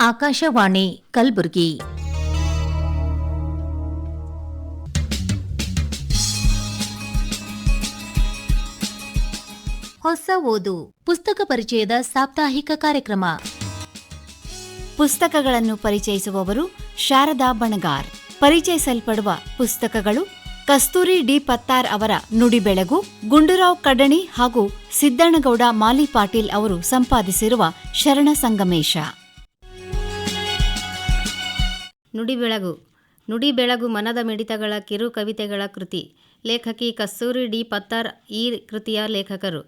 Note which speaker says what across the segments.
Speaker 1: ಆಕಾಶವಾಣಿ ಕಲಬುರಗಿ. ಹೊಸ ಓದು, ಪುಸ್ತಕ ಪರಿಚಯದ ಸಾಪ್ತಾಹಿಕ ಕಾರ್ಯಕ್ರಮ.
Speaker 2: ಪುಸ್ತಕಗಳನ್ನು ಪರಿಚಯಿಸುವವರು ಶಾರದಾ ಬಣಗಾರ್. ಪರಿಚಯಿಸಲ್ಪಡುವ ಪುಸ್ತಕಗಳು ಕಸ್ತೂರಿ ಡಿ ಪತ್ತಾರ್ ಅವರ ನುಡಿ ಬೆಳಗು ಗುಂಡೂರಾವ್ ಕಡಣಿ ಹಾಗೂ ಸಿದ್ದಣ್ಣಗೌಡ ಮಾಲಿ ಪಾಟೀಲ್ ಅವರು ಸಂಪಾದಿಸಿರುವ ಶರಣ ಸಂಗಮೇಶ.
Speaker 3: ನುಡಿ ಬೆಳಗು ನುಡಿ ಬೆಳಗು ಮನದ ಮಿಡಿತಗಳ ಕಿರು ಕವಿತೆಗಳ ಕೃತಿ. ಲೇಖಕಿ ಕಸ್ತೂರಿ ಡಿ ಪತ್ತಾರ್ ಈ ಕೃತಿಯ ಲೇಖಕರು.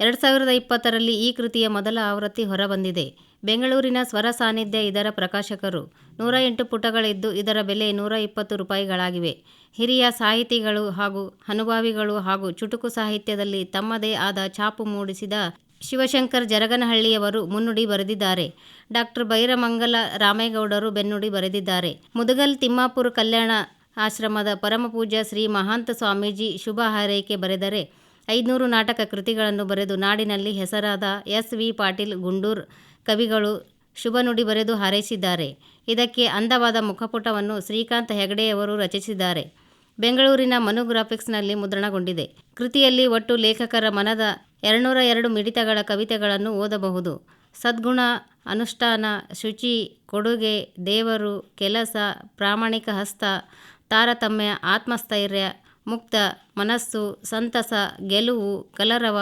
Speaker 3: ಎರಡು ಸಾವಿರದ ಇಪ್ಪತ್ತರಲ್ಲಿ ಈ ಕೃತಿಯ ಮೊದಲ ಆವೃತ್ತಿ ಹೊರಬಂದಿದೆ. ಬೆಂಗಳೂರಿನ ಸ್ವರ ಸಾನ್ನಿಧ್ಯ ಇದರ ಪ್ರಕಾಶಕರು. ನೂರ ಎಂಟು ಪುಟಗಳಿದ್ದು ಇದರ ಬೆಲೆ ನೂರ ಇಪ್ಪತ್ತು ರೂಪಾಯಿಗಳಾಗಿವೆ. ಹಿರಿಯ ಸಾಹಿತಿಗಳು ಹಾಗೂ ಅನುಭಾವಿಗಳು ಹಾಗೂ ಚುಟುಕು ಸಾಹಿತ್ಯದಲ್ಲಿ ತಮ್ಮದೇ ಆದ ಛಾಪು ಮೂಡಿಸಿದ ಶಿವಶಂಕರ್ ಜರಗನಹಳ್ಳಿಯವರು ಮುನ್ನುಡಿ ಬರೆದಿದ್ದಾರೆ. ಡಾಕ್ಟರ್ ಬೈರಮಂಗಲ ರಾಮೇಗೌಡರು ಬೆನ್ನುಡಿ ಬರೆದಿದ್ದಾರೆ. ಮುದಗಲ್ ತಿಮ್ಮಾಪುರ ಕಲ್ಯಾಣ ಆಶ್ರಮದ ಪರಮಪೂಜಾ ಶ್ರೀ ಮಹಾಂತ ಸ್ವಾಮೀಜಿ ಶುಭ ಹಾರೈಕೆ ಬರೆದರೆ ಐದುನೂರು ನಾಟಕ ಕೃತಿಗಳನ್ನು ಬರೆದು ನಾಡಿನಲ್ಲಿ ಹೆಸರಾದ ಎಸ್. ವಿ. ಪಾಟೀಲ್ ಗುಂಡೂರ್ ಕವಿಗಳು ಶುಭ ನುಡಿ ಬರೆದು ಹಾರೈಸಿದ್ದಾರೆ. ಇದಕ್ಕೆ ಅಂದವಾದ ಮುಖಪುಟವನ್ನು ಶ್ರೀಕಾಂತ್ ಹೆಗಡೆಯವರು ರಚಿಸಿದ್ದಾರೆ. ಬೆಂಗಳೂರಿನ ಮನೋಗ್ರಾಫಿಕ್ಸ್ನಲ್ಲಿ ಮುದ್ರಣಗೊಂಡಿದೆ. ಕೃತಿಯಲ್ಲಿ ಒಟ್ಟು ಲೇಖಕರ ಮನದ ಎರಡುನೂರ ಎರಡು ಮಿಡಿತಗಳ ಕವಿತೆಗಳನ್ನು ಓದಬಹುದು. ಸದ್ಗುಣ, ಅನುಷ್ಠಾನ, ಶುಚಿ, ಕೊಡುಗೆ, ದೇವರು, ಕೆಲಸ, ಪ್ರಾಮಾಣಿಕ ಹಸ್ತ, ತಾರತಮ್ಯ, ಆತ್ಮಸ್ಥೈರ್ಯ, ಮುಕ್ತ, ಮನಸ್ಸು, ಸಂತಸ, ಗೆಲುವು, ಕಲರವ,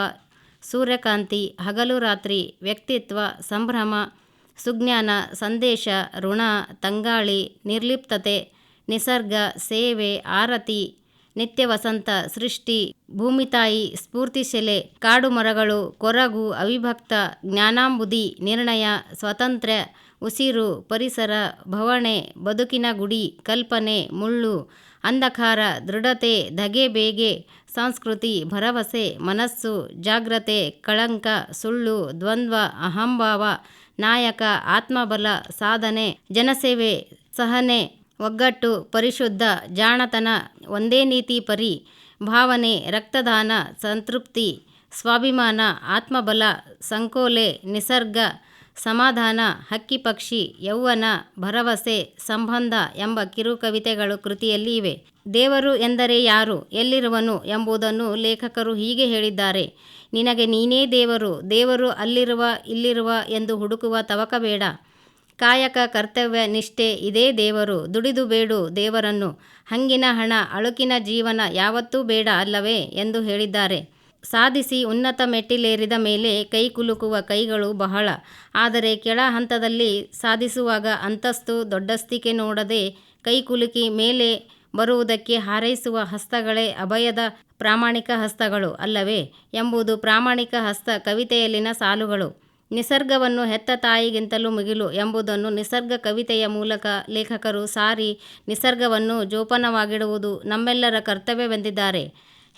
Speaker 3: ಸೂರ್ಯಕಾಂತಿ, ಹಗಲು ರಾತ್ರಿ, ವ್ಯಕ್ತಿತ್ವ, ಸಂಭ್ರಮ, ಸುಜ್ಞಾನ, ಸಂದೇಶ, ಋಣ, ತಂಗಾಳಿ, ನಿರ್ಲಿಪ್ತತೆ, ನಿಸರ್ಗ, ಸೇವೆ, ಆರತಿ ನಿತ್ಯ ವಸಂತ, ಸೃಷ್ಟಿ ಭೂಮಿತಾಯಿ ಸ್ಫೂರ್ತಿಶೆಲೆ ಕಾಡು ಮರಗಳು, ಕೊರಗು, ಅವಿಭಕ್ತ, ಜ್ಞಾನಾಂಬುದಿ, ನಿರ್ಣಯ ಸ್ವತಂತ್ರ ಉಸಿರು, ಪರಿಸರ, ಭವಣೆ, ಬದುಕಿನ ಗುಡಿ, ಕಲ್ಪನೆ, ಮುಳ್ಳು, ಅಂಧಕಾರ, ದೃಢತೆ, ಧಗೆ ಬೇಗೆ, ಸಂಸ್ಕೃತಿ, ಭರವಸೆ, ಮನಸ್ಸು, ಜಾಗ್ರತೆ, ಕಳಂಕ, ಸುಳ್ಳು, ದ್ವಂದ್ವ, ಅಹಂಭಾವ, ನಾಯಕ, ಆತ್ಮಬಲ, ಸಾಧನೆ, ಜನಸೇವೆ, ಸಹನೆ ಒಗ್ಗಟ್ಟು, ಪರಿಶುದ್ಧ, ಜಾಣತನ, ಒಂದೇ ನೀತಿ ಪರಿ, ಭಾವನೆ, ರಕ್ತದಾನ, ಸಂತೃಪ್ತಿ, ಸ್ವಾಭಿಮಾನ, ಆತ್ಮಬಲ, ಸಂಕೋಲೆ, ನಿಸರ್ಗ, ಸಮಾಧಾನ, ಹಕ್ಕಿ ಪಕ್ಷಿ, ಯೌವನ, ಭರವಸೆ, ಸಂಬಂಧ ಎಂಬ ಕಿರು ಕವಿತೆಗಳು ಕೃತಿಯಲ್ಲಿ ಇವೆ. ದೇವರು ಎಂದರೆ ಯಾರು, ಎಲ್ಲಿರುವನು ಎಂಬುದನ್ನು ಲೇಖಕರು ಹೀಗೆ ಹೇಳಿದ್ದಾರೆ. ನಿನಗೆ ನೀನೇ ದೇವರು ದೇವರು ಅಲ್ಲಿರುವ, ಇಲ್ಲಿರುವ ಎಂದು ಹುಡುಕುವ ತವಕಬೇಡ. ಕಾಯಕ ಕರ್ತವ್ಯ ನಿಷ್ಠೆ ಇದೇ ದೇವರು, ದುಡಿದು ಬೇಡು ದೇವರನ್ನು. ಹಂಗಿನ ಹಣ, ಅಳುಕಿನ ಜೀವನ ಯಾವತ್ತೂ ಬೇಡ ಅಲ್ಲವೇ ಎಂದು ಹೇಳಿದ್ದಾರೆ. ಸಾಧಿಸಿ ಉನ್ನತ ಮೆಟ್ಟಿಲೇರಿದ ಮೇಲೆ ಕೈ ಕುಲುಕುವ ಕೈಗಳು ಬಹಳ. ಆದರೆ ಕೆಳ ಹಂತದಲ್ಲಿ ಸಾಧಿಸುವಾಗ ಅಂತಸ್ತು ದೊಡ್ಡಸ್ತಿಕೆ ನೋಡದೆ ಕೈ ಕುಲುಕಿ ಮೇಲೆ ಬರುವುದಕ್ಕೆ ಹಾರೈಸುವ ಹಸ್ತಗಳೇ ಅಭಯದ ಪ್ರಾಮಾಣಿಕ ಹಸ್ತಗಳು ಅಲ್ಲವೇ ಎಂಬುದು ಪ್ರಾಮಾಣಿಕ ಹಸ್ತ ಕವಿತೆಯಲ್ಲಿನ ಸಾಲುಗಳು. ನಿಸರ್ಗವನ್ನು ಹೆತ್ತ ತಾಯಿಗಿಂತಲೂ ಮುಗಿಲು ಎಂಬುದನ್ನು ನಿಸರ್ಗ ಕವಿತೆಯ ಮೂಲಕ ಲೇಖಕರು ಸಾರಿ ನಿಸರ್ಗವನ್ನು ಜೋಪಾನವಾಗಿಡುವುದು ನಮ್ಮೆಲ್ಲರ ಕರ್ತವ್ಯವೆಂದಿದ್ದಾರೆ.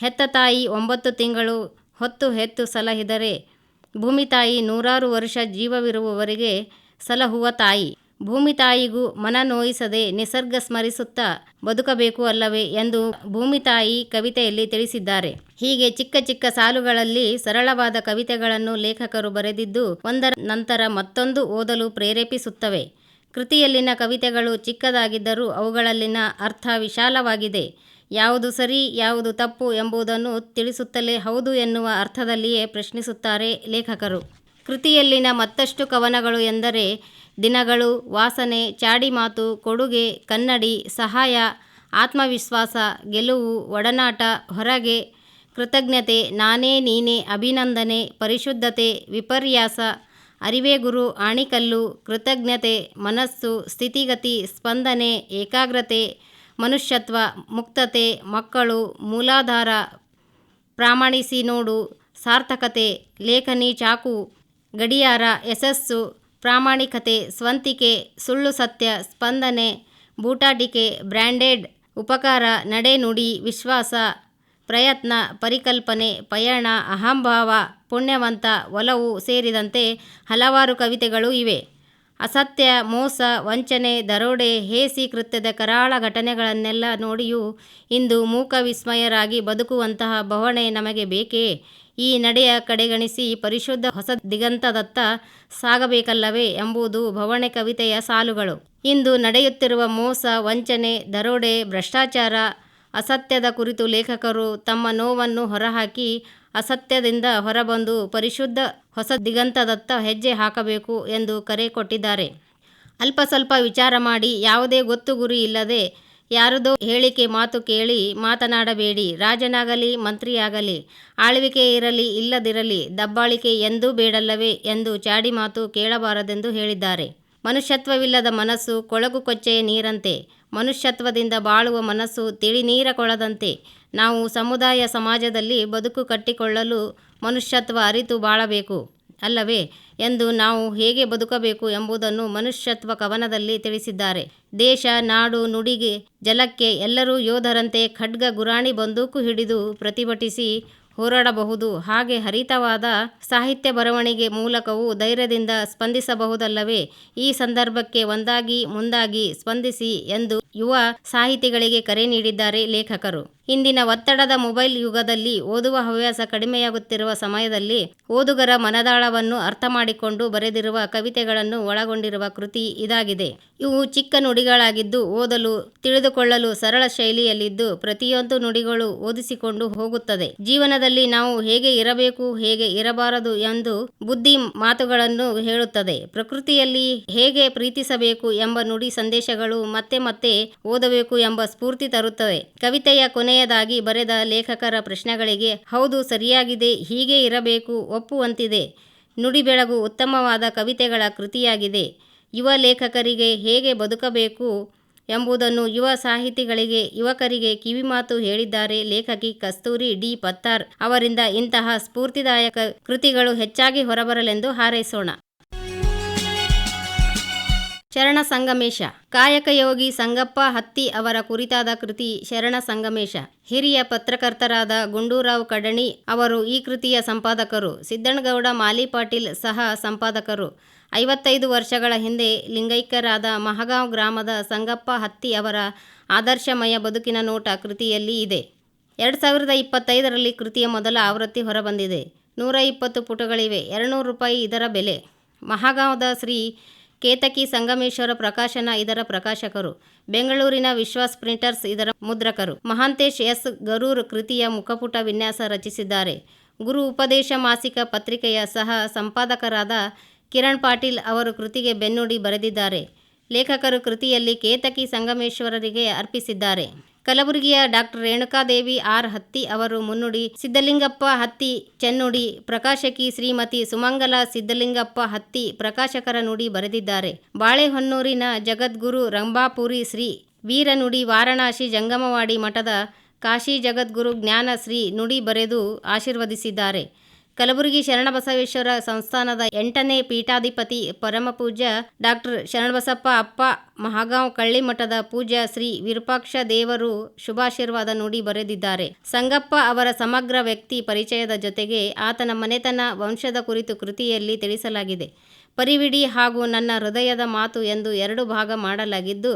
Speaker 3: ಹೆತ್ತ ತಾಯಿ ಒಂಬತ್ತು ತಿಂಗಳು, ಹೊತ್ತು ಹೆತ್ತು ಸಲಹಿದರೆ ಭೂಮಿ ತಾಯಿ ನೂರಾರು ವರ್ಷ ಜೀವವಿರುವವರೆಗೆ ಸಲಹುವ ತಾಯಿ. ಭೂಮಿ ತಾಯಿಗೂ ಮನ ನೋಯಿಸದೆ ನಿಸರ್ಗ ಸ್ಮರಿಸುತ್ತಾ ಬದುಕಬೇಕು ಅಲ್ಲವೇ ಎಂದು ಭೂಮಿ ತಾಯಿ ಕವಿತೆಯಲ್ಲಿ ತಿಳಿಸಿದ್ದಾರೆ. ಹೀಗೆ ಚಿಕ್ಕ ಚಿಕ್ಕ ಸಾಲುಗಳಲ್ಲಿ ಸರಳವಾದ ಕವಿತೆಗಳನ್ನು ಲೇಖಕರು ಬರೆದಿದ್ದು ಒಂದರ ನಂತರ ಮತ್ತೊಂದು ಓದಲು ಪ್ರೇರೇಪಿಸುತ್ತವೆ. ಕೃತಿಯಲ್ಲಿನ ಕವಿತೆಗಳು ಚಿಕ್ಕದಾಗಿದ್ದರೂ ಅವುಗಳಲ್ಲಿನ ಅರ್ಥ ವಿಶಾಲವಾಗಿದೆ. ಯಾವುದು ಸರಿ, ಯಾವುದು ತಪ್ಪು ಎಂಬುದನ್ನು ತಿಳಿಸುತ್ತಲೇ ಹೌದು ಎನ್ನುವ ಅರ್ಥದಲ್ಲಿಯೇ ಪ್ರಶ್ನಿಸುತ್ತಾರೆ ಲೇಖಕರು. ಕೃತಿಯಲ್ಲಿನ ಮತ್ತಷ್ಟು ಕವನಗಳು ಎಂದರೆ ದಿನಗಳು, ವಾಸನೆ ಚಾಡಿಮಾತು ಕೊಡುಗೆ, ಕನ್ನಡಿ, ಸಹಾಯ, ಆತ್ಮವಿಶ್ವಾಸ, ಗೆಲುವು, ಒಡನಾಟ, ಹೊರಗೆ, ಕೃತಜ್ಞತೆ, ನಾನೇ ನೀನೇ, ಅಭಿನಂದನೆ, ಪರಿಶುದ್ಧತೆ, ವಿಪರ್ಯಾಸ, ಅರಿವೇ ಗುರು, ಆಣಿಕಲ್ಲು, ಕೃತಜ್ಞತೆ, ಮನಸ್ಸು, ಸ್ಥಿತಿಗತಿ, ಸ್ಪಂದನೆ, ಏಕಾಗ್ರತೆ, ಮನುಷ್ಯತ್ವ, ಮುಕ್ತತೆ, ಮಕ್ಕಳು, ಮೂಲಾಧಾರ, ಪ್ರಾಮಾಣಿಸಿ ನೋಡು, ಸಾರ್ಥಕತೆ, ಲೇಖನಿ ಚಾಕು, ಗಡಿಯಾರ, ಯಶಸ್ಸು ಪ್ರಾಮಾಣಿಕತೆ, ಸ್ವಂತಿಕೆ, ಸುಳ್ಳು ಸತ್ಯ, ಸ್ಪಂದನೆ, ಬೂಟಾಟಿಕೆ ಬ್ರ್ಯಾಂಡೆಡ್ ಉಪಕಾರ, ನಡೆ ನುಡಿ, ವಿಶ್ವಾಸ, ಪ್ರಯತ್ನ, ಪರಿಕಲ್ಪನೆ, ಪಯಣ, ಅಹಂಭಾವ, ಪುಣ್ಯವಂತ, ಒಲವು ಸೇರಿದಂತೆ ಹಲವಾರು ಕವಿತೆಗಳು ಇವೆ. ಅಸತ್ಯ, ಮೋಸ, ವಂಚನೆ, ದರೋಡೆ, ಹೇಸಿ ಕೃತ್ಯದ ಕರಾಳ ಘಟನೆಗಳನ್ನೆಲ್ಲ ನೋಡಿಯೂ ಇಂದು ಮೂಕ ವಿಸ್ಮಯರಾಗಿ ಬದುಕುವಂತಹ ಬವಣೆ ನಮಗೆ ಬೇಕೇ? ಈ ನಡೆಯ ಕಡೆಗಣಿಸಿ ಪರಿಶುದ್ಧ ಹೊಸ ದಿಗಂತದತ್ತ ಸಾಗಬೇಕಲ್ಲವೇ ಎಂಬುದು ಭವಣೆ ಕವಿತೆಯ ಸಾಲುಗಳು. ಇಂದು ನಡೆಯುತ್ತಿರುವ ಮೋಸ, ವಂಚನೆ, ದರೋಡೆ, ಭ್ರಷ್ಟಾಚಾರ, ಅಸತ್ಯದ ಕುರಿತು ಲೇಖಕರು ತಮ್ಮ ನೋವನ್ನು ಹೊರಹಾಕಿ ಅಸತ್ಯದಿಂದ ಹೊರಬಂದು ಪರಿಶುದ್ಧ ಹೊಸ ದಿಗಂತದತ್ತ ಹೆಜ್ಜೆ ಹಾಕಬೇಕು ಎಂದು ಕರೆ ಕೊಟ್ಟಿದ್ದಾರೆ. ಅಲ್ಪ ಸ್ವಲ್ಪ ವಿಚಾರ ಮಾಡಿ ಯಾವುದೇ ಗೊತ್ತು ಗುರಿ ಇಲ್ಲದೆ ಯಾರದೋ ಹೇಳಿಕೆ ಮಾತು ಕೇಳಿ ಮಾತನಾಡಬೇಡಿ. ರಾಜನಾಗಲಿ, ಮಂತ್ರಿಯಾಗಲಿ, ಆಳ್ವಿಕೆ ಇರಲಿ, ಇಲ್ಲದಿರಲಿ, ದಬ್ಬಾಳಿಕೆ ಎಂದೂ ಬೇಡಲ್ಲವೇ ಎಂದು ಚಾಡಿ ಮಾತು ಕೇಳಬಾರದೆಂದು ಹೇಳಿದ್ದಾರೆ. ಮನುಷ್ಯತ್ವವಿಲ್ಲದ ಮನಸ್ಸು ಕೊಳಕು ಕೊಚ್ಚೆಯ ನೀರಂತೆ. ಮನುಷ್ಯತ್ವದಿಂದ ಬಾಳುವ ಮನಸ್ಸು ತಿಳಿನೀರ ಕೊಳದಂತೆ ನಾವು ಸಮುದಾಯ ಸಮಾಜದಲ್ಲಿ ಬದುಕು ಕಟ್ಟಿಕೊಳ್ಳಲು ಮನುಷ್ಯತ್ವ ಅರಿತು ಬಾಳಬೇಕು ಅಲ್ಲವೇ ಎಂದು ನಾವು ಹೇಗೆ ಬದುಕಬೇಕು ಎಂಬುದನ್ನು ಮನುಷ್ಯತ್ವ ಕವನದಲ್ಲಿ ತಿಳಿಸಿದ್ದಾರೆ. ದೇಶ, ನಾಡು, ನುಡಿಗೆ, ಜಲಕ್ಕೆ ಎಲ್ಲರೂ ಯೋಧರಂತೆ ಖಡ್ಗ ಗುರಾಣಿ ಬಂದೂಕು ಹಿಡಿದು ಪ್ರತಿಭಟಿಸಿ ಹೋರಾಡಬಹುದು. ಹಾಗೆ ಹರಿತವಾದ ಸಾಹಿತ್ಯ ಬರವಣಿಗೆ ಮೂಲಕವೂ ಧೈರ್ಯದಿಂದ ಸ್ಪಂದಿಸಬಹುದಲ್ಲವೇ? ಈ ಸಂದರ್ಭಕ್ಕೆ ಒಂದಾಗಿ ಮುಂದಾಗಿ ಸ್ಪಂದಿಸಿ ಎಂದು ಯುವ ಸಾಹಿತಿಗಳಿಗೆ ಕರೆ ನೀಡಿದ್ದಾರೆ ಲೇಖಕರು. ಇಂದಿನ ಒತ್ತಡದ ಮೊಬೈಲ್ ಯುಗದಲ್ಲಿ ಓದುವ ಹವ್ಯಾಸ ಕಡಿಮೆಯಾಗುತ್ತಿರುವ ಸಮಯದಲ್ಲಿ ಓದುಗರ ಮನದಾಳವನ್ನು ಅರ್ಥ ಮಾಡಿಕೊಂಡು ಬರೆದಿರುವ ಕವಿತೆಗಳನ್ನು ಒಳಗೊಂಡಿರುವ ಕೃತಿ ಇದಾಗಿದೆ. ಇವು ಚಿಕ್ಕ ನುಡಿಗಳಾಗಿದ್ದು ಓದಲು, ತಿಳಿದುಕೊಳ್ಳಲು ಸರಳ ಶೈಲಿಯಲ್ಲಿದ್ದು ಪ್ರತಿಯೊಂದು ನುಡಿಗಳು ಓದಿಸಿಕೊಂಡು ಹೋಗುತ್ತದೆ. ಜೀವನದಲ್ಲಿ ನಾವು ಹೇಗೆ ಇರಬೇಕು, ಹೇಗೆ ಇರಬಾರದು ಎಂದು ಬುದ್ಧಿ ಮಾತುಗಳನ್ನು ಹೇಳುತ್ತದೆ. ಪ್ರಕೃತಿಯಲ್ಲಿ ಹೇಗೆ ಪ್ರೀತಿಸಬೇಕು ಎಂಬ ನುಡಿ ಸಂದೇಶಗಳು ಮತ್ತೆ ಮತ್ತೆ ಓದಬೇಕು ಎಂಬ ಸ್ಫೂರ್ತಿ ತರುತ್ತವೆ. ಕವಿತೆಯ ಕೊನೆಯದಾಗಿ ಬರೆದ ಲೇಖಕರ ಪ್ರಶ್ನೆಗಳಿಗೆ, ಹೌದು, ಸರಿಯಾಗಿದೆ, ಹೀಗೆ ಇರಬೇಕು, ಒಪ್ಪುವಂತಿದೆ. ನುಡಿ ಬೆಳಗು ಉತ್ತಮವಾದ ಕವಿತೆಗಳ ಕೃತಿಯಾಗಿದೆ. ಯುವ ಲೇಖಕರಿಗೆ ಹೇಗೆ ಬದುಕಬೇಕು ಎಂಬುದನ್ನು ಯುವ ಸಾಹಿತಿಗಳಿಗೆ, ಯುವಕರಿಗೆ ಕಿವಿಮಾತು ಹೇಳಿದ್ದಾರೆ ಲೇಖಕಿ ಕಸ್ತೂರಿ ಡಿ. ಪತ್ತಾರ್ ಅವರಿಂದ ಇಂತಹ ಸ್ಫೂರ್ತಿದಾಯಕ ಕೃತಿಗಳು ಹೆಚ್ಚಾಗಿ ಹೊರಬರಲೆಂದು ಹಾರೈಸೋಣ. ಶರಣ ಸಂಗಮೇಶ. ಕಾಯಕಯೋಗಿ ಸಂಗಪ್ಪ ಹತ್ತಿ ಅವರ ಕುರಿತಾದ ಕೃತಿ ಶರಣ ಸಂಗಮೇಶ. ಹಿರಿಯ ಪತ್ರಕರ್ತರಾದ ಗುಂಡೂರಾವ್ ಕಡಣಿ ಅವರು ಈ ಕೃತಿಯ ಸಂಪಾದಕರು. ಸಿದ್ದಣ್ಣಗೌಡ, ಮಾಲಿ ಪಾಟೀಲ್ ಸಹ ಸಂಪಾದಕರು. ಐವತ್ತೈದು ವರ್ಷಗಳ ಹಿಂದೆ ಲಿಂಗೈಕ್ಯರಾದ ಮಹಗಾಂವ್ ಗ್ರಾಮದ ಸಂಗಪ್ಪ ಹತ್ತಿ ಅವರ ಆದರ್ಶಮಯ ಬದುಕಿನ ನೋಟ ಕೃತಿಯಲ್ಲಿ ಇದೆ. ಎರಡು ಸಾವಿರದ ಇಪ್ಪತ್ತೈದರಲ್ಲಿ ಕೃತಿಯ ಮೊದಲ ಆವೃತ್ತಿ ಹೊರಬಂದಿದೆ. ನೂರ ಇಪ್ಪತ್ತು ಪುಟಗಳಿವೆ. ಎರಡುನೂರು ರೂಪಾಯಿ ಇದರ ಬೆಲೆ. ಮಹಾಗಾಂವದ ಶ್ರೀ ಕೇತಕಿ ಸಂಗಮೇಶ್ವರ ಪ್ರಕಾಶನ ಇದರ ಪ್ರಕಾಶಕರು. ಬೆಂಗಳೂರಿನ ವಿಶ್ವಾಸ್ ಪ್ರಿಂಟರ್ಸ್ ಇದರ ಮುದ್ರಕರು. ಮಹಾಂತೇಶ್ ಎಸ್. ಗರೂರ್ ಕೃತಿಯ ಮುಖಪುಟ ವಿನ್ಯಾಸ ರಚಿಸಿದ್ದಾರೆ. ಗುರು ಉಪದೇಶ ಮಾಸಿಕ ಪತ್ರಿಕೆಯ ಸಹ ಸಂಪಾದಕರಾದ ಕಿರಣ್ ಪಾಟೀಲ್ ಅವರು ಕೃತಿಗೆ ಬೆನ್ನುಡಿ ಬರೆದಿದ್ದಾರೆ. ಲೇಖಕರು ಕೃತಿಯಲ್ಲಿ ಕೇತಕಿ ಸಂಗಮೇಶ್ವರರಿಗೆ ಅರ್ಪಿಸಿದ್ದಾರೆ. ಕಲಬುರಗಿಯ ಡಾಕ್ಟರ್ ರೇಣುಕಾದೇವಿ ಆರ್ ಹತ್ತಿ ಅವರು ಮುನ್ನುಡಿ ಸಿದ್ದಲಿಂಗಪ್ಪ ಹತ್ತಿ ಚೆನ್ನುಡಿ ಪ್ರಕಾಶಕಿ ಶ್ರೀಮತಿ ಸುಮಂಗಲ ಸಿದ್ದಲಿಂಗಪ್ಪ ಹತ್ತಿ ಪ್ರಕಾಶಕರ ನುಡಿ ಬರೆದಿದ್ದಾರೆ. ಬಾಳೆಹೊನ್ನೂರಿನ ಜಗದ್ಗುರು ರಂಭಾಪುರಿ ಶ್ರೀ ವೀರನುಡಿ ವಾರಣಾಸಿ ಜಂಗಮವಾಡಿ ಮಠದ ಕಾಶಿ ಜಗದ್ಗುರು ಜ್ಞಾನ ಶ್ರೀ ನುಡಿ ಬರೆದು ಆಶೀರ್ವದಿಸಿದ್ದಾರೆ. ಕಲಬುರಗಿ ಶರಣಬಸವೇಶ್ವರ ಸಂಸ್ಥಾನದ ಎಂಟನೇ ಪೀಠಾಧಿಪತಿ ಪರಮಪೂಜ್ಯ ಡಾಕ್ಟರ್ ಶರಣಬಸಪ್ಪ ಅಪ್ಪ ಮಹಾಗಾಂವ್ ಕಳ್ಳಿಮಠದ ಪೂಜ್ಯ ಶ್ರೀ ವಿರೂಪಾಕ್ಷ ದೇವರು ಶುಭಾಶೀರ್ವಾದ ನುಡಿ ಬರೆದಿದ್ದಾರೆ. ಸಂಗಪ್ಪ ಅವರ ಸಮಗ್ರ ವ್ಯಕ್ತಿ ಪರಿಚಯದ ಜೊತೆಗೆ ಆತನ ಮನೆತನ ವಂಶದ ಕುರಿತು ಕೃತಿಯಲ್ಲಿ ತಿಳಿಸಲಾಗಿದೆ. ಪರಿವಿಡಿ ಹಾಗೂ ನನ್ನ ಹೃದಯದ ಮಾತು ಎಂದು ಎರಡು ಭಾಗ ಮಾಡಲಾಗಿದ್ದು,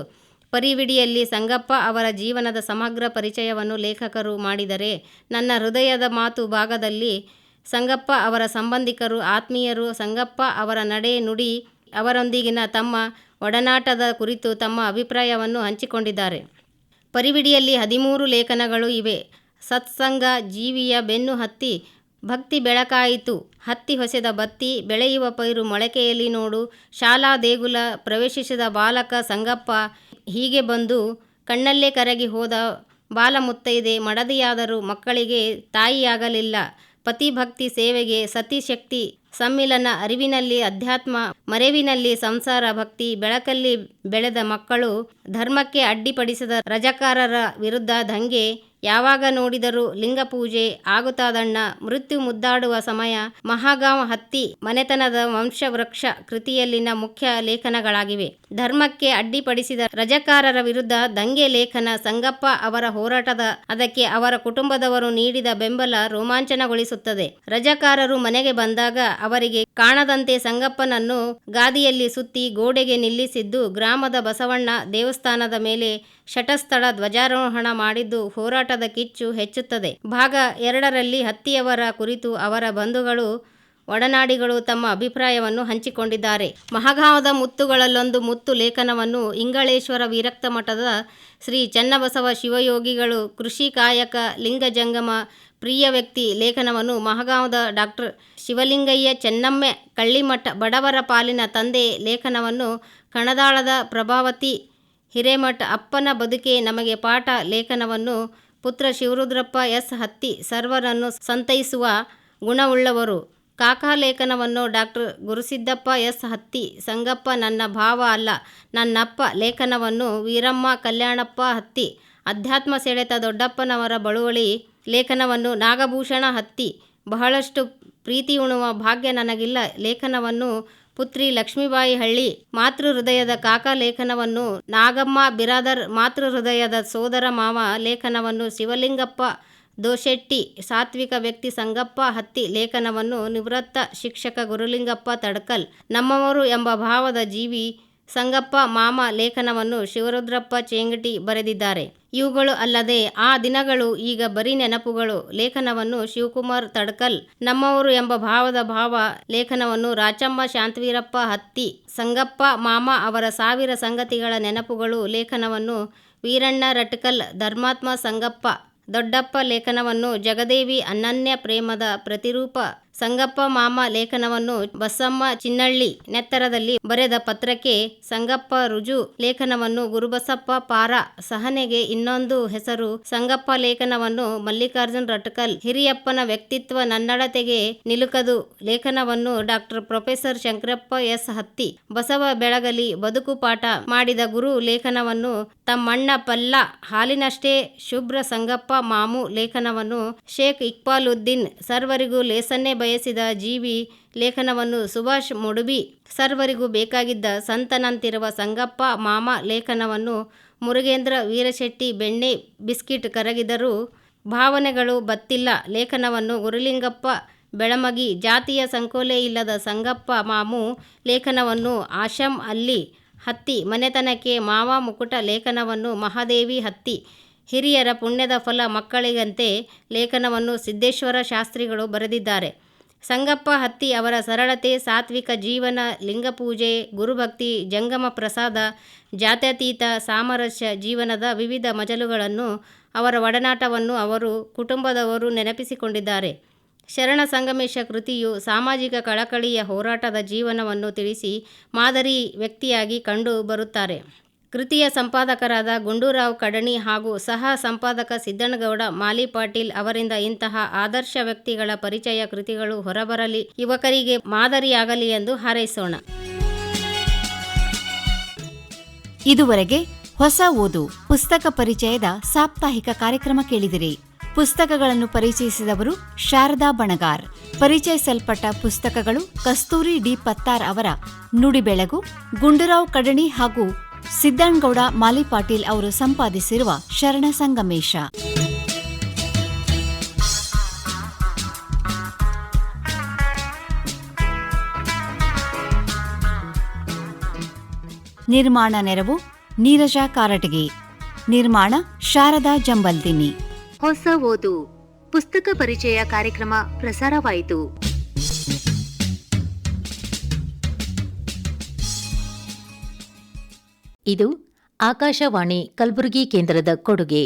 Speaker 3: ಪರಿವಿಡಿಯಲ್ಲಿ ಸಂಗಪ್ಪ ಅವರ ಜೀವನದ ಸಮಗ್ರ ಪರಿಚಯವನ್ನು ಲೇಖಕರು ಮಾಡಿದರೆ ನನ್ನ ಹೃದಯದ ಮಾತು ಭಾಗದಲ್ಲಿ ಸಂಗಪ್ಪ ಅವರ ಸಂಬಂಧಿಕರು, ಆತ್ಮೀಯರು, ಸಂಗಪ್ಪ ಅವರ ನಡೆ ನುಡಿ ಅವರೊಂದಿಗಿನ ತಮ್ಮ ಒಡನಾಟದ ಕುರಿತು ತಮ್ಮ ಅಭಿಪ್ರಾಯವನ್ನು ಹಂಚಿಕೊಂಡಿದ್ದಾರೆ. ಪರಿವಿಡಿಯಲ್ಲಿ ಹದಿಮೂರು ಲೇಖನಗಳು ಇವೆ. ಸತ್ಸಂಗ, ಜೀವಿಯ ಬೆನ್ನು ಹತ್ತಿ, ಭಕ್ತಿ ಬೆಳಕಾಯಿತು. ಹತ್ತಿ ಹೊಸೆದ ಬತ್ತಿ, ಬೆಳೆಯುವ ಪೈರು ಮೊಳಕೆಯಲ್ಲಿ ನೋಡು. ಶಾಲಾ ದೇಗುಲ ಪ್ರವೇಶಿಸಿದ ಬಾಲಕ ಸಂಗಪ್ಪ ಹೀಗೆ ಬಂದು ಕಣ್ಣಲ್ಲೇ ಕರಗಿ ಹೋದ ಬಾಲ ಮುತ್ತೈದೆ ಮಡದಿಯಾದರೂ ಮಕ್ಕಳಿಗೆ ತಾಯಿಯಾಗಲಿಲ್ಲ. ಪತಿಭಕ್ತಿ ಸೇವೆಗೆ ಸತಿಶಕ್ತಿ, ಸಮ್ಮಿಲನ ಅರಿವಿನಲ್ಲಿ ಅಧ್ಯಾತ್ಮ, ಮರೆವಿನಲ್ಲಿ ಸಂಸಾರ ಭಕ್ತಿ, ಬೆಳಕಲ್ಲಿ ಬೆಳೆದ ಮಕ್ಕಳು ಧರ್ಮಕ್ಕೆ ಅಡ್ಡಿಪಡಿಸಿದ ರಜಕಾರರ ವಿರುದ್ಧ ದಂಗೆ ಯಾವಾಗ ನೋಡಿದರೂ ಲಿಂಗ ಪೂಜೆ ಆಗುತ್ತಾದಣ್ಣ. ಮೃತ್ಯು ಮುದ್ದಾಡುವ ಸಮಯ. ಮಹಾಗಾಂವ್ ಹತ್ತಿ ಮನೆತನದ ವಂಶವೃಕ್ಷ ಕೃತಿಯಲ್ಲಿನ ಮುಖ್ಯ ಲೇಖನಗಳಾಗಿವೆ. ಧರ್ಮಕ್ಕೆ ಅಡ್ಡಿಪಡಿಸಿದ ರಜಕಾರರ ವಿರುದ್ಧ ದಂಗೆ ಲೇಖನ ಸಂಗಪ್ಪ ಅವರ ಹೋರಾಟದ ಅದಕ್ಕೆ ಅವರ ಕುಟುಂಬದವರು ನೀಡಿದ ಬೆಂಬಲ ರೋಮಾಂಚನಗೊಳಿಸುತ್ತದೆ. ರಜಕಾರರು ಮನೆಗೆ ಬಂದಾಗ ಅವರಿಗೆ ಕಾಣದಂತೆ ಸಂಗಪ್ಪನನ್ನು ಗಾದಿಯಲ್ಲಿ ಸುತ್ತಿ ಗೋಡೆಗೆ ನಿಲ್ಲಿಸಿದ್ದು ಗ್ರಾಮದ ಬಸವಣ್ಣ ದೇವಸ್ಥಾನದ ಮೇಲೆ ಶಟಸ್ಥಳ ಧ್ವಜಾರೋಹಣ ಮಾಡಿದ್ದು ಹೋರಾಟದ ಕಿಚ್ಚು ಹೆಚ್ಚುತ್ತದೆ. ಭಾಗ ಎರಡರಲ್ಲಿ ಹತ್ತಿಯವರ ಕುರಿತು ಅವರ ಬಂಧುಗಳು, ಒಡನಾಡಿಗಳು ತಮ್ಮ ಅಭಿಪ್ರಾಯವನ್ನು ಹಂಚಿಕೊಂಡಿದ್ದಾರೆ. ಮಹಾಗಾವದ ಮುತ್ತುಗಳಲ್ಲೊಂದು ಮುತ್ತು ಲೇಖನವನ್ನು ಇಂಗಳೇಶ್ವರ ವಿರಕ್ತ ಮಠದ ಶ್ರೀ ಚನ್ನಬಸವ ಶಿವಯೋಗಿಗಳು ಕೃಷಿ ಕಾಯಕ ಲಿಂಗ ಜಂಗಮ ಪ್ರಿಯ ವ್ಯಕ್ತಿ ಲೇಖನವನ್ನು ಮಹಾಗಾವದ ಡಾಕ್ಟರ್ ಶಿವಲಿಂಗಯ್ಯ ಚೆನ್ನಮ್ಮೆ ಕಳ್ಳಿಮಠ ಬಡವರ ಪಾಲಿನ ತಂದೆ ಲೇಖನವನ್ನು ಕಣದಾಳದ ಪ್ರಭಾವತಿ ಹಿರೇಮಠ ಅಪ್ಪನ ಬದುಕೆ ನಮಗೆ ಪಾಠ ಲೇಖನವನ್ನು ಪುತ್ರ ಶಿವರುದ್ರಪ್ಪ ಎಸ್ ಹತ್ತಿ ಸರ್ವರನ್ನು ಸಂತೈಸುವ ಗುಣವುಳ್ಳವರು. ಕಾಕಾ ಲೇಖನವನ್ನು ಡಾಕ್ಟರ್ ಗುರುಸಿದ್ದಪ್ಪ ಎಸ್ ಹತ್ತಿ, ಸಂಗಪ್ಪ ನನ್ನ ಭಾವ ಅಲ್ಲ, ನನ್ನಪ್ಪ ಲೇಖನವನ್ನು ವೀರಮ್ಮ ಕಲ್ಯಾಣಪ್ಪ ಹತ್ತಿ, ಅಧ್ಯಾತ್ಮ ಸೆಳೆತ ದೊಡ್ಡಪ್ಪನವರ ಬಳುವಳಿ ಲೇಖನವನ್ನು ನಾಗಭೂಷಣ ಹತ್ತಿ, ಬಹಳಷ್ಟು ಪ್ರೀತಿ ಉಣುವ ಭಾಗ್ಯ ನನಗಿಲ್ಲ, ಲೇಖನವನ್ನು ಪುತ್ರಿ ಲಕ್ಷ್ಮೀಬಾಯಿ ಹಳ್ಳಿ ಮಾತೃ ಹೃದಯದ ಕಾಕ ಲೇಖನವನ್ನು ನಾಗಮ್ಮ ಬಿರಾದರ್ ಮಾತೃ ಹೃದಯದ ಸೋದರ ಮಾವ ಲೇಖನವನ್ನು ಶಿವಲಿಂಗಪ್ಪ ದೋಶೆಟ್ಟಿ ಸಾತ್ವಿಕ ವ್ಯಕ್ತಿ ಸಂಗಪ್ಪ ಹತ್ತಿ ಲೇಖನವನ್ನು ನಿವೃತ್ತ ಶಿಕ್ಷಕ ಗುರುಲಿಂಗಪ್ಪ ತಡ್ಕಲ್ ನಮ್ಮವರು ಎಂಬ ಭಾವದ ಜೀವಿ ಸಂಗಪ್ಪ ಮಾಮ ಲೇಖನವನ್ನು ಶಿವರುದ್ರಪ್ಪ ಚೇಂಗಟಿ ಬರೆದಿದ್ದಾರೆ. ಇವುಗಳು ಅಲ್ಲದೆ ಆ ದಿನಗಳು ಈಗ ಬರೀ ನೆನಪುಗಳು. ಲೇಖನವನ್ನು ಶಿವಕುಮಾರ್ ತಡ್ಕಲ್, ನಮ್ಮವರು ಎಂಬ ಭಾವದ ಭಾವ ಲೇಖನವನ್ನು ರಾಚಮ್ಮ ಶಾಂತವೀರಪ್ಪ ಹತ್ತಿ, ಸಂಗಪ್ಪ ಮಾಮ ಅವರ ಸಾವಿರ ಸಂಗತಿಗಳ ನೆನಪುಗಳು ಲೇಖನವನ್ನು ವೀರಣ್ಣ ರಟ್ಕಲ್, ಧರ್ಮಾತ್ಮ ಸಂಗಪ್ಪ, ದೊಡ್ಡಪ್ಪ ಲೇಖನವನ್ನು ಜಗದೇವಿ ಅನನ್ಯ ಪ್ರೇಮದ ಪ್ರತಿರೂಪ ಸಂಗಪ್ಪ ಮಾಮ ಲೇಖನವನ್ನು ಬಸಮ್ಮ ಚಿನ್ನಳ್ಳಿ ನೆತ್ತರದಲ್ಲಿ ಬರೆದ ಪತ್ರಕ್ಕೆ ಸಂಗಪ್ಪ ರುಜು ಲೇಖನವನ್ನು ಗುರುಬಸಪ್ಪ ಪಾರ ಸಹನೆಗೆ ಇನ್ನೊಂದು ಹೆಸರು. ಸಂಗಪ್ಪ ಲೇಖನವನ್ನು ಮಲ್ಲಿಕಾರ್ಜುನ್ ರಟ್ಕಲ್ ಹಿರಿಯಪ್ಪನ ವ್ಯಕ್ತಿತ್ವ ನನ್ನಡತೆಗೆ ನಿಲುಕದು ಲೇಖನವನ್ನು ಡಾಕ್ಟರ್ ಪ್ರೊಫೆಸರ್ ಶಂಕರಪ್ಪ ಎಸ್. ಹತ್ತಿ ಬಸವ ಬೆಳಗಲಿ ಬದುಕು ಪಾಠ ಮಾಡಿದ ಗುರು ಲೇಖನವನ್ನು ತಮ್ಮಣ್ಣ ಪಲ್ಲ ಹಾಲಿನಷ್ಟೇ ಶುಭ್ರ ಸಂಗಪ್ಪ ಮಾಮು ಲೇಖನವನ್ನು ಶೇಖ್ ಇಕ್ಬಾಲುದ್ದೀನ್ ಸರ್ವರಿಗೂ ಲೇಸನ್ನೇ ಬಯಸಿದ ಜೀವಿ ಲೇಖನವನ್ನು ಸುಭಾಷ್ ಮುಡುಬಿ ಸರ್ವರಿಗೂ ಬೇಕಾಗಿದ್ದ ಸಂತನಂತಿರುವ ಸಂಗಪ್ಪ ಮಾಮ ಲೇಖನವನ್ನು ಮುರುಗೇಂದ್ರ ವೀರಶೆಟ್ಟಿ ಬೆಣ್ಣೆ ಬಿಸ್ಕಿಟ್ ಕರಗಿದರೂ ಭಾವನೆಗಳು ಬತ್ತಿಲ್ಲ. ಲೇಖನವನ್ನು ಗುರುಲಿಂಗಪ್ಪ ಬೆಳಮಗಿ ಜಾತಿಯ ಸಂಕೋಲೆ ಇಲ್ಲದ ಸಂಗಪ್ಪ ಮಾಮು ಲೇಖನವನ್ನು ಆಶಂ ಅಲ್ಲಿ ಹತ್ತಿ ಮನೆತನಕ್ಕೆ ಮಾವ ಮುಕುಟ ಲೇಖನವನ್ನು ಮಹಾದೇವಿ ಹತ್ತಿ ಹಿರಿಯರ ಪುಣ್ಯದ ಫಲ ಮಕ್ಕಳಿಗಂತೆ ಲೇಖನವನ್ನು ಸಿದ್ದೇಶ್ವರ ಶಾಸ್ತ್ರಿಗಳು ಬರೆದಿದ್ದಾರೆ. ಸಂಗಪ್ಪ ಹತ್ತಿ ಅವರ ಸರಳತೆ, ಸಾತ್ವಿಕ ಜೀವನ, ಲಿಂಗಪೂಜೆ, ಗುರುಭಕ್ತಿ, ಜಂಗಮ ಪ್ರಸಾದ, ಜಾತ್ಯತೀತ ಸಾಮರಸ್ಯ ಜೀವನದ ವಿವಿಧ ಮಜಲುಗಳನ್ನು ಅವರ ಒಡನಾಟವನ್ನು ಅವರು ಕುಟುಂಬದವರು ನೆನಪಿಸಿಕೊಂಡಿದ್ದಾರೆ. ಶರಣ ಸಂಗಮೇಶ ಕೃತಿಯು ಸಾಮಾಜಿಕ ಕಳಕಳಿಯ ಹೋರಾಟದ ಜೀವನವನ್ನು ತಿಳಿಸಿ ಮಾದರಿ ವ್ಯಕ್ತಿಯಾಗಿ ಕಂಡು ಬರುತ್ತಾರೆ. ಕೃತಿಯ ಸಂಪಾದಕರಾದ ಗುಂಡೂರಾವ್ ಕಡಣಿ ಹಾಗೂ ಸಹ ಸಂಪಾದಕ ಸಿದ್ದನಗೌಡ ಮಾಲಿ ಪಾಟೀಲ್ ಅವರಿಂದ ಇಂತಹ ಆದರ್ಶ ವ್ಯಕ್ತಿಗಳ ಪರಿಚಯ ಕೃತಿಗಳು ಹೊರಬರಲಿ, ಯುವಕರಿಗೆ ಮಾದರಿಯಾಗಲಿ ಎಂದು ಹಾರೈಸೋಣ.
Speaker 2: ಇದುವರೆಗೆ ಹೊಸ ಓದು ಪುಸ್ತಕ ಪರಿಚಯದ ಸಾಪ್ತಾಹಿಕ ಕಾರ್ಯಕ್ರಮ ಕೇಳಿದಿರಿ. ಪುಸ್ತಕಗಳನ್ನು ಪರಿಚಯಿಸಿದವರು ಶಾರದಾ ಬಣಗಾರ್. ಪರಿಚಯಿಸಲ್ಪಟ್ಟ ಪುಸ್ತಕಗಳು ಕಸ್ತೂರಿ ಡಿ ಪತ್ತಾರ್ ಅವರ ನುಡಿಬೆಳಗು, ಗುಂಡೂರಾವ್ ಕಡಣಿ ಹಾಗೂ ಸಿದ್ದಣ್ಗೌಡ ಮಾಲಿಪಾಟೀಲ್ ಅವರು ಸಂಪಾದಿಸಿರುವ ಶರಣ ಸಂಗಮೇಶ. ನಿರ್ಮಾಣ ನೆರವು ನೀರಜ ಕಾರಟಗಿ. ನಿರ್ಮಾಣ ಶಾರದಾ ಜಂಬಲ್ದಿನಿ.
Speaker 1: ಹೊಸ ಓದು. ಪುಸ್ತಕ ಪರಿಚಯ ಕಾರ್ಯಕ್ರಮ ಪ್ರಸಾರವಾಯಿತು. ಇದು ಆಕಾಶವಾಣಿ ಕಲಬುರಗಿ ಕೇಂದ್ರದ ಕೊಡುಗೆ.